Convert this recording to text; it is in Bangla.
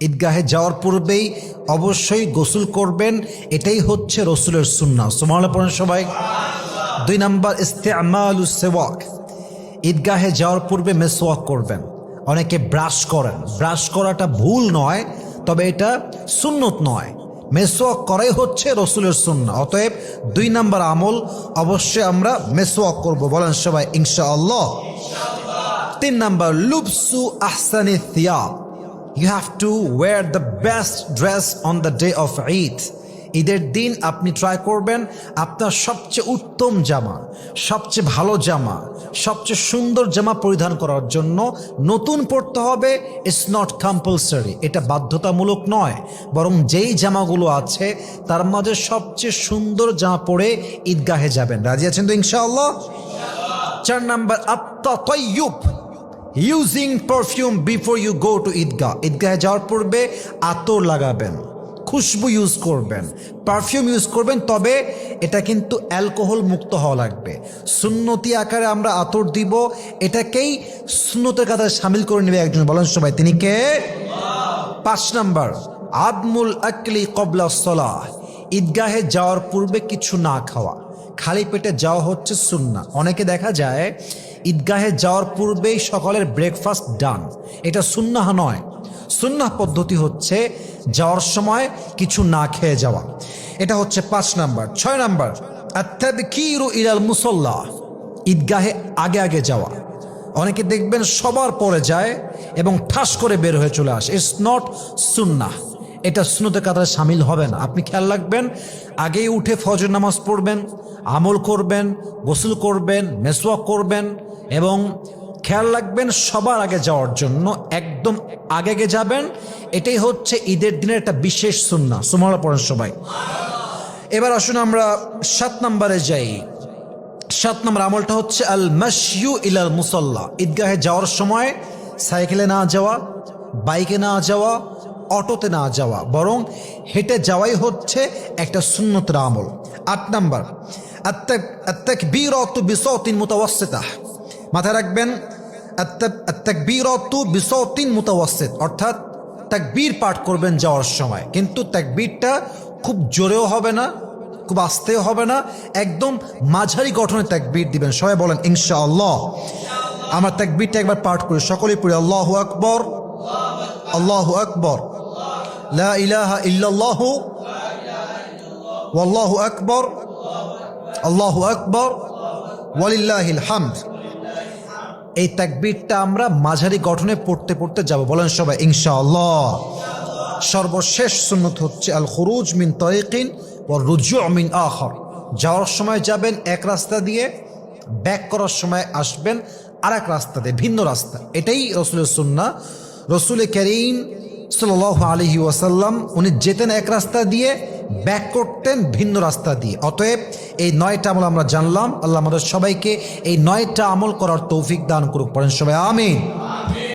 ঈদগাহে যাওয়ার পূর্বেই অবশ্যই গোসল করবেন। এটাই হচ্ছে রসুলের সুন্না সুমাল পড়েন সবাই। দুই নাম্বার, ইস্তেমালু সেওয়াক। ঈদগাহে যাওয়ার পূর্বে মেসওয়াক করবেন। অনেকে ব্রাশ করেন। ব্রাশ করাটা ভুল নয়, তবে এটা সুন্নত নয়। মেসওয়াক করাই হচ্ছে রসুলের সুন্না অতএব দুই নাম্বার আমল অবশ্যই আমরা মেসওয়াক করব। বলেন সবাই, ইনশাআল্লাহ। তিন নাম্বার লুপসু আহসানি থিয়াব you have to wear the best dress on the day of Eid ঈদের দিন আপনি ট্রাই করবেন আপনার সবচেয়ে উত্তম জামা, সবচেয়ে ভালো জামা, সবচেয়ে সুন্দর জামা পরিধান করার জন্য নতুন পড়তে হবে ইটস নট কম্পালসারি এটা বাধ্যতামূলক নয়। বরং যেই জামাগুলো আছে, তার মাঝে সবচেয়ে সুন্দর জামা পরে ঈদগাহে যাবেন। রাজি আছেন তো ইনশাআল্লাহ? চার নাম্বার আত্মা তৈয়ুব using perfume before you go to Eidgah. ঈদগাহে যাওয়ার পূর্বে আতর লাগাবেন, খুশবু ইউজ করবেন পারফিউম ইউজ করবেন, তবে এটা কিন্তু অ্যালকোহল মুক্ত হওয়া লাগবে। সুন্নতি আকারে আমরা আতর দিব, এটাকেই সুন্নতের কাতারে সামিল করে নেবে একজন বলেন সবাই। তিনি কে? পাঁচ নাম্বার, আদমুল আকলি কবলা সলাহ। ঈদগাহে যাওয়ার পূর্বে কিছু না খাওয়া, খালি পেটে যাওয়া হচ্ছে সুন্না অনেকে দেখা যায় ঈদগাহে যাওয়ার পূর্বেই সকালের ব্রেকফাস্ট ডান এটা সুন্নাহ নয়। সুন্নাহ পদ্ধতি হচ্ছে যাওয়ার সময় কিছু না খেয়ে যাওয়া। এটা হচ্ছে পাঁচ নাম্বার। ছয় নাম্বার আত্মাবিকিরু ইলাল মুসল্লা ঈদগাহে আগে আগে যাওয়া। অনেকে দেখবেন সবার পরে যায় এবং ঠাস করে বের হয়ে চলে আসে। ইটস নট সুন্নাহ। এটা সুন্নতের কাতারে সামিল হবে না। আপনি খেয়াল রাখবেন, আগেই উঠে ফজর নামাজ পড়বেন, আমল করবেন, গোসল করবেন, মেসওয়াক করবেন এবং খেয়াল রাখবেন, সবার আগে যাওয়ার জন্য একদম আগে আগে যাবেন। এটাই হচ্ছে ঈদের দিনের একটা বিশেষ সুন্না সুমালা পড়েন সবাই। এবার আসুন আমরা সাত নম্বরে যাই। সাত নম্বর আমলটা হচ্ছে আল মাসিউ ইলাল মুসল্লা। ঈদগাহে যাওয়ার সময় সাইকেলে না যাওয়া, বাইকে না যাওয়া, অটোতে না যাওয়া, বরং হেঁটে যাওয়াই হচ্ছে একটা সুন্নতের আমল। আট নম্বর আত্তাকবীরতু বিসওতিন মুতাওয়াসসিতাহ। মাথায় রাখবেন আত্তাকবীরতু বিসওতিন মুতাওয়াসসিত, অর্থাৎ তাকবীর পাঠ করবেন যাওয়ার সময়। কিন্তু তাকবীরটা খুব জোরেও হবে না, খুব আস্তেও হবে না, একদম মাঝারি গঠনের তাকবীর দিবেন। সবাই বলেন, ইনশাআল্লাহ। আমার তাকবীরটা একবার পাঠ করি, সকলেই পড়ি, আল্লাহ আকবর আল্লাহ আকবর, লা ইলাহা আকবর, আল্লাহু আকবর, ওয়ালিল্লাহিল হামদ। এই তাকবীরটা আমরা মাঝারি গঠনে পড়তে পড়তে যাব। বলেন সবাই, ইনশাআল্লাহ। সর্বশেষ সুন্নত হচ্ছে আল খুরুজ মিন তরিকিন ও রুজু মিন আখর। যাওয়ার সময় যাবেন এক রাস্তা দিয়ে, ব্যাক করার সময় আসবেন আর এক রাস্তা দিয়ে, ভিন্ন রাস্তা। এটাই রসুলের সুন্না রসুল করিম সাল আলহি ওয়াসাল্লাম, উনি যেতেন এক রাস্তা দিয়ে ব্যাক করতেন ভিন্ন রাস্তা দিয়ে। অতএব এই নয়টা আমল আমরা জানলাম। আল্লাহ আমাদের সবাইকে এই নয়টা আমল করার তৌফিক দান করুক। পড়েন সবাই, আমিন।